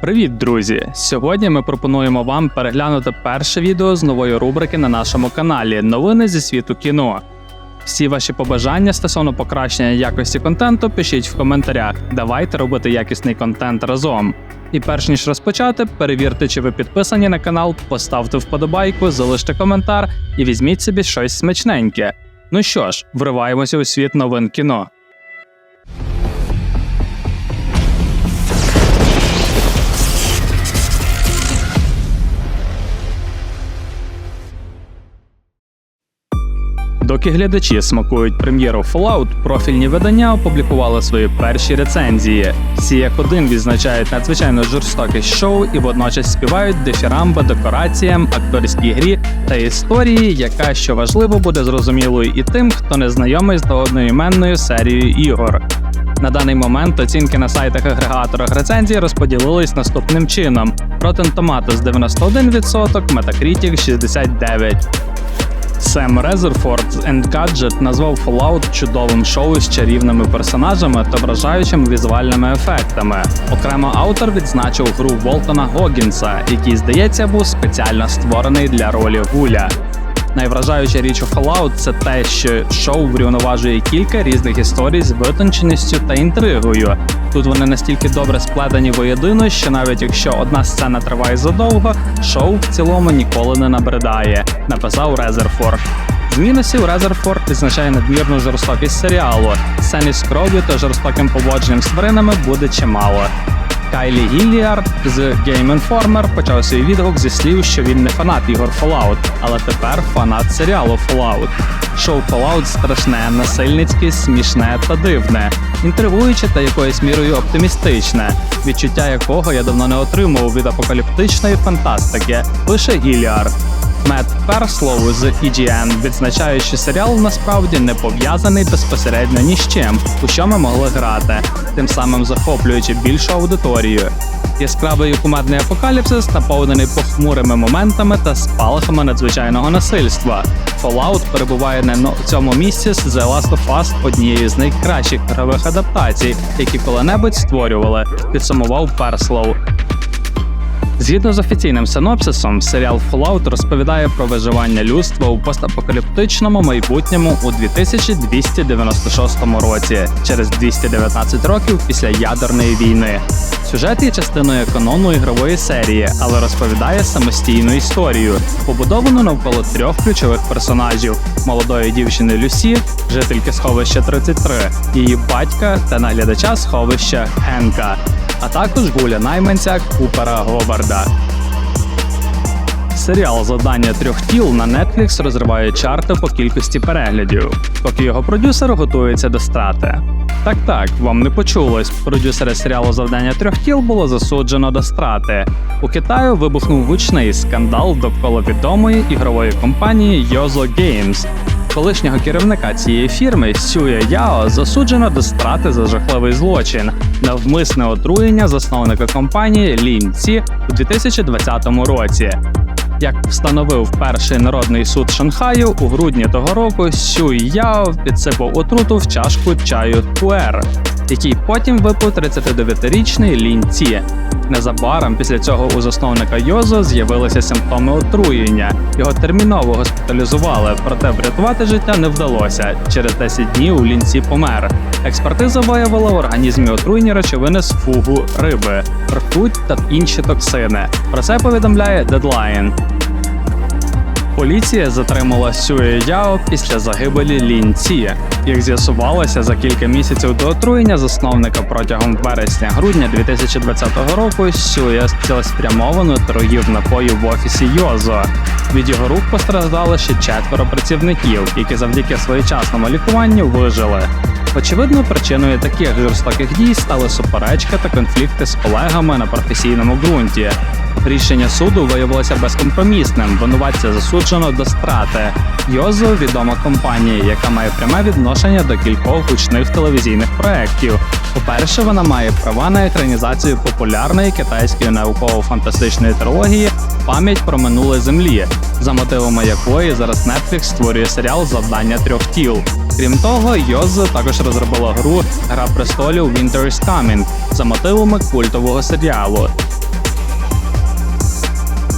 Привіт, друзі! Сьогодні ми пропонуємо вам переглянути перше відео з нової рубрики на нашому каналі Новини зі світу кіно. Всі ваші побажання стосовно покращення якості контенту пишіть в коментарях. Давайте робити якісний контент разом. І перш ніж розпочати, перевірте, чи ви підписані на канал, поставте вподобайку, залиште коментар і візьміть собі щось смачненьке. Ну що ж, вриваємося у світ новин кіно. Доки глядачі смакують прем'єру Fallout, профільні видання опублікували свої перші рецензії. Всі як один відзначають надзвичайно жорстокість шоу і водночас співають дифірамби декораціям, акторській грі та історії, яка що важливо буде зрозумілою і тим, хто не знайомий з одноіменною серією ігор. На даний момент оцінки на сайтах-агрегаторах рецензій розподілились наступним чином: Rotten Tomatoes 91%, Metacritic 69%. Сем Резерфорд з Engadget назвав Fallout чудовим шоу з чарівними персонажами та вражаючими візуальними ефектами. Окремо автор відзначив гру Волтона Гогінса, який, здається, був спеціально створений для ролі Гуля. Найвражаюча річ у Fallout – це те, що шоу врівноважує кілька різних історій з витонченістю та інтригою. Тут вони настільки добре сплетені воєдино, що навіть якщо одна сцена триває задовго, шоу в цілому ніколи не набридає, написав Резерфорд. З мінусів Резерфорд відзначає надмірну жорстокість серіалу. Сцені з кров'ю та жорстоким поводженням з тваринами буде чимало. Кайлі Гілліард з Game Informer почав свій відгук зі слів, що він не фанат ігор Fallout, але тепер фанат серіалу Fallout. Шоу Fallout страшне, насильницьке, смішне та дивне, інтригуюче та якоюсь мірою оптимістичне, відчуття якого я давно не отримував від апокаліптичної фантастики, пише Гілліард. Мет Перслоу з EGN відзначає, що серіал насправді не пов'язаний безпосередньо ні з чим, у що ми могли грати, тим самим захоплюючи більшу аудиторію. Яскравий кумедний апокаліпсис наповнений похмурими моментами та спалахами надзвичайного насильства. Fallout перебуває на цьому місці з The Last of Us однією з найкращих ігрових адаптацій, які коли-небудь створювали, підсумував Перслоу. Згідно з офіційним синопсисом, серіал Fallout розповідає про виживання людства у постапокаліптичному майбутньому у 2296 році, через 219 років після ядерної війни. Сюжет є частиною канону ігрової серії, але розповідає самостійну історію, побудовану навколо трьох ключових персонажів: молодої дівчини Люсі, жительки сховища 33, її батька та наглядача сховища Генка а також гуля найманця Купера Говарда. Серіал Завдання трьох тіл на Netflix розриває чарти по кількості переглядів, поки його продюсер готується до страти. Так так, вам не почулось. Продюсера серіалу Завдання трьох тіл було засуджено до страти. У Китаю вибухнув гучний скандал довкола відомої ігрової компанії Yozo Games. Колишнього керівника цієї фірми Сюя Яо засуджено до страти за жахливий злочин, навмисне отруєння засновника компанії Лін Ці у 2020 році. Як встановив перший народний суд Шанхаю, у грудні того року Сюй Яо підсипав отруту в чашку чаю Туер, який потім випив 39-річний Лін Ці. Незабаром після цього у засновника Йозо з'явилися симптоми отруєння. Його терміново госпіталізували, проте врятувати життя не вдалося. Через 10 днів у лінці помер. Експертиза виявила в організмі отруйні речовини з фугу риби, ртуть та інші токсини. Про це повідомляє Deadline. Поліція затримала Сює Яо після загибелі Лін Ці. Як з'ясувалося, за кілька місяців до отруєння засновника протягом вересня-грудня 2020 року Сюя цілеспрямовано торгів напоїв в офісі Йозо. Від його рук постраждало ще четверо працівників, які завдяки своєчасному лікуванню вижили. Очевидно, причиною таких жорстоких дій стали суперечка та конфлікти з колегами на професійному ґрунті. Рішення суду виявилося безкомпромісним. Винуватця засуджено до страти. Йозо відома компанія, яка має пряме відношення до кількох гучних телевізійних проєктів. По-перше, вона має права на екранізацію популярної китайської науково-фантастичної трилогії Пам'ять про минуле землі, за мотивами якої зараз Netflix створює серіал Завдання трьох тіл. Крім того, Йозо також розробила гру Гра престолів Winter is Coming за мотивами культового серіалу.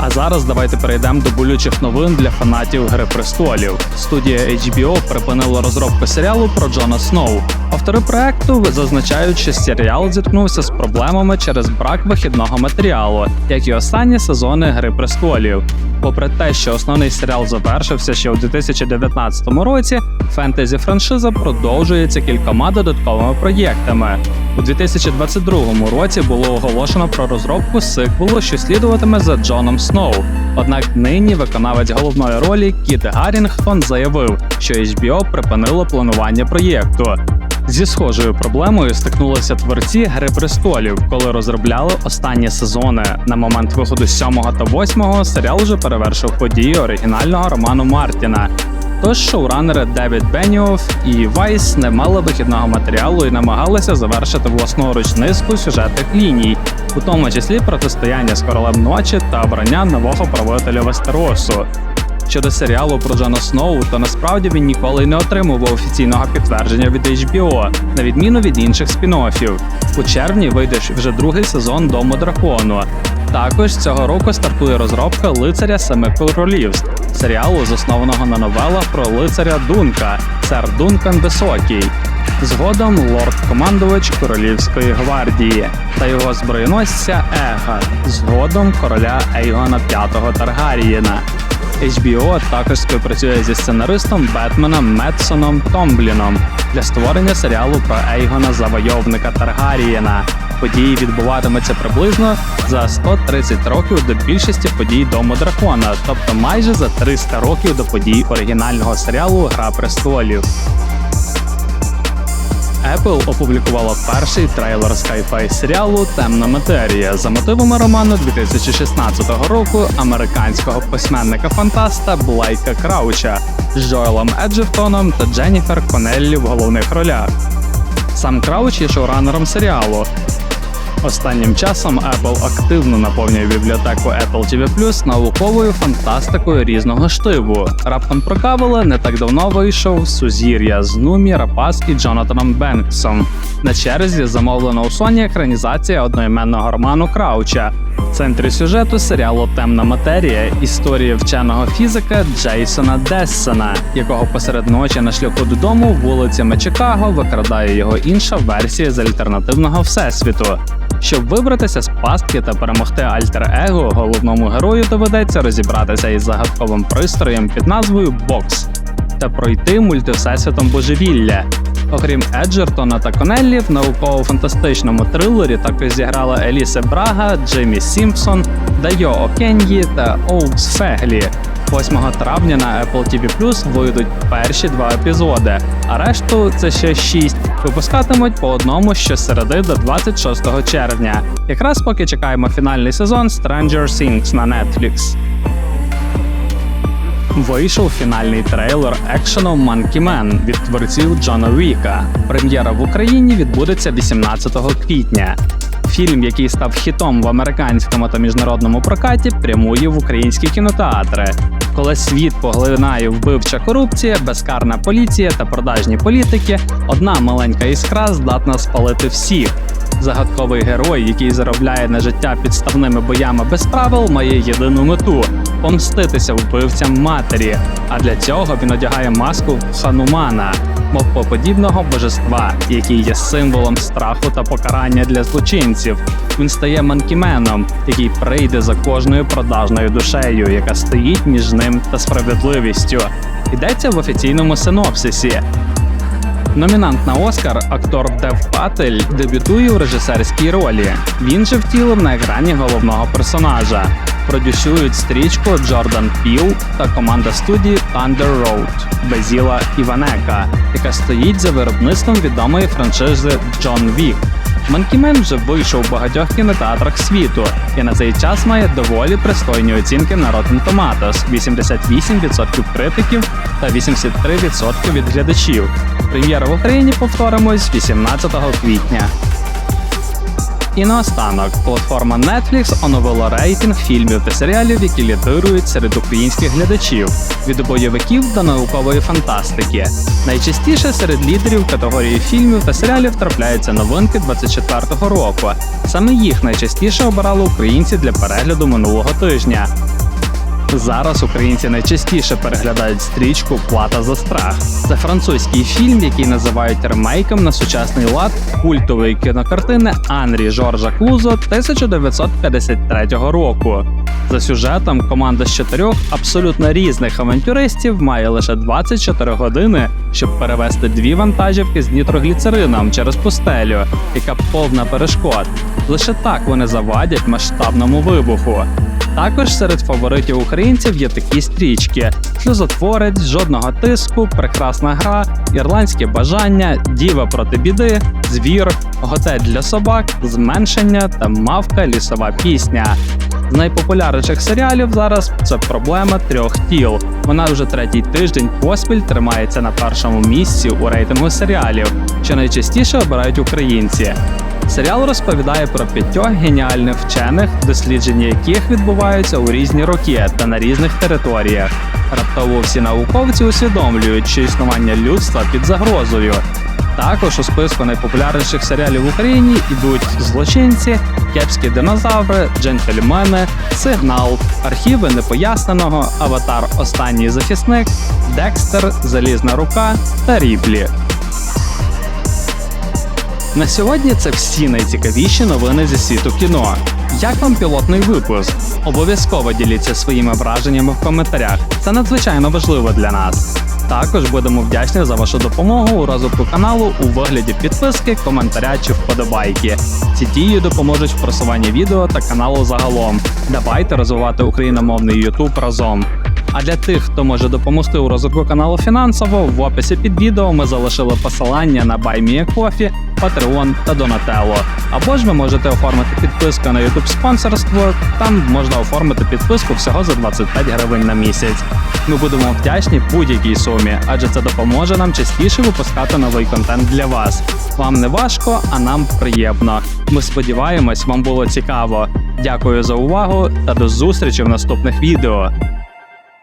А зараз давайте перейдемо до болючих новин для фанатів Гри престолів. Студія HBO припинила розробку серіалу про Джона Сноу. Автори проекту зазначають, що серіал зіткнувся з проблемами через брак вихідного матеріалу, як і останні сезони Гри престолів. Попри те, що основний серіал завершився ще у 2019 році, фентезі франшиза продовжується кількома додатковими проєктами. У 2022 році було оголошено про розробку сиквелу, що слідуватиме за Джоном Сноу. Однак нині виконавець головної ролі Кіт Гаррінгтон заявив, що HBO припинило планування проєкту. Зі схожою проблемою стикнулися творці Гри престолів, коли розробляли останні сезони. На момент виходу 7 та 8 серіал вже перевершив події оригінального роману Мартіна. Тож шоуранери Девід Беніоф і Вайс не мали вихідного матеріалу і намагалися завершити власноруч низку сюжетних ліній, у тому числі протистояння з королем ночі та обрання нового правителя Вестеросу. Щодо серіалу про Джона Сноу, то насправді він ніколи не отримував офіційного підтвердження від HBO, на відміну від інших спін-оффів. У червні вийде вже другий сезон Дому дракону. Також цього року стартує розробка лицаря Семи королівств, серіалу, заснованого на новелах про лицаря Дунка, сер Дункан Високий. Згодом лорд-командувач Королівської гвардії та його зброєносця Ега, згодом короля Ейгона V Таргарієна. HBO також співпрацює зі сценаристом Бетменом Метсоном Томбліном для створення серіалу про Ейгона Завойовника Таргарієна. Події відбуватимуться приблизно за 130 років до більшості подій Дому дракона, тобто майже за 300 років до подій оригінального серіалу Гра престолів. Apple опублікувала перший трейлер sci-fi серіалу Темна матерія за мотивами роману 2016 року американського письменника-фантаста Блайка Крауча з Джоелом Еджертоном та Дженніфер Конеллі в головних ролях. Сам Крауч є шоуранером серіалу. Останнім часом Apple активно наповнює бібліотеку Apple TV науковою фантастикою різного штибу. Раптом прокавили не так давно вийшов Сузір'я з Нумі, Рапас і Джонатаном Бенксом. На черзі замовлена у Sony екранізація одноіменного роману Крауча. В центрі сюжету серіалу Темна матерія історія вченого фізика Джейсона Дессена, якого посеред ночі на шляху додому вулицями Чикаго викрадає його інша версія з альтернативного всесвіту. Щоб вибратися з пастки та перемогти альтер-его, головному герою доведеться розібратися із загадковим пристроєм під назвою Бокс та пройти мультивсесвітом божевілля. Окрім Еджертона та Конеллі, в науково-фантастичному трилері також зіграла Елісе Брага, Джиммі Сімпсон, Дайо Океньї та Оукс Феглі. 8 травня на Apple TV вийдуть перші два епізоди, а решту це ще 6, випускатимуть по одному щосереди до 26 червня. Якраз поки чекаємо фінальний сезон Stranger Things на Netflix. Вийшов фінальний трейлер екшену Monkey Man від творців Джона Віка. Прем'єра в Україні відбудеться 18 квітня. Фільм, який став хітом в американському та міжнародному прокаті, прямує в українські кінотеатри. Коли світ поглинає вбивча корупція, безкарна поліція та продажні політики, одна маленька іскра здатна спалити всіх. Загадковий герой, який заробляє на життя підставними боями без правил, має єдину мету помститися вбивцям матері. А для цього він одягає маску Ханумана, мовпоподібного божества, який є символом страху та покарання для злочинців. Він стає манкіменом, який прийде за кожною продажною душею, яка стоїть між ним та справедливістю. Йдеться в офіційному синопсисі. Номінант на Оскар, актор Дев Патель, дебютує у режисерській ролі. Він же втілив на екрані головного персонажа. Продюсують стрічку Джордан Піл та команда студії Thunder Road Безіла Іванека, яка стоїть за виробництвом відомої франшизи Джон Вік. Манкімен вже вийшов у багатьох кінотеатрах світу і на цей час має доволі пристойні оцінки на Rotten Tomatoes – 88% критиків та 83% від глядачів. Прем'єра в Україні повторимось 18 квітня. І наостанок, платформа Netflix оновила рейтинг фільмів та серіалів, які лідирують серед українських глядачів від бойовиків до наукової фантастики. Найчастіше серед лідерів категорії фільмів та серіалів трапляються новинки 24-го року. Саме їх найчастіше обирали українці для перегляду минулого тижня. Зараз українці найчастіше переглядають стрічку Плата за страх. Це французький фільм, який називають ремейком на сучасний лад культової кінокартини Анрі Жоржа Клузо 1953 року. За сюжетом команда з чотирьох абсолютно різних авантюристів має лише 24 години, щоб перевести дві вантажівки з нітрогліцерином через пустелю, яка повна перешкод. Лише так вони завадять масштабному вибуху. Також серед фаворитів українців є такі стрічки: Сльозотворець, жодного тиску, прекрасна гра, ірландське бажання, діва проти біди, звір, готель для собак, зменшення та мавка лісова пісня. З найпопулярніших серіалів зараз це проблема трьох тіл. Вона вже третій тиждень поспіль тримається на першому місці у рейтингу серіалів, що найчастіше обирають українці. Серіал розповідає про п'ятьох геніальних вчених, дослідження яких відбуваються у різні роки та на різних територіях. Раптово всі науковці усвідомлюють, що існування людства під загрозою. Також у списку найпопулярніших серіалів в Україні йдуть злочинці, кепські динозаври, джентльмени, сигнал, архіви непоясненого, аватар Останній захисник, Декстер, Залізна рука та Ріплі. На сьогодні це всі найцікавіші новини зі світу кіно. Як вам пілотний випуск? Обов'язково діліться своїми враженнями в коментарях. Це надзвичайно важливо для нас. Також будемо вдячні за вашу допомогу у розвитку каналу у вигляді підписки, коментаря чи вподобайки. Ці дії допоможуть в просуванні відео та каналу загалом. Давайте розвивати україномовний YouTube разом. А для тих, хто може допомогти у розвитку каналу фінансово, в описі під відео ми залишили посилання на BuyMeACoffee, Patreon та Donatello. Або ж ви можете оформити підписку на YouTube спонсорство. Там можна оформити підписку всього за 25 гривень на місяць. Ми будемо вдячні будь-якій сумі, адже це допоможе нам частіше випускати новий контент для вас. Вам не важко, а нам приємно. Ми сподіваємось, вам було цікаво. Дякую за увагу та до зустрічі в наступних відео.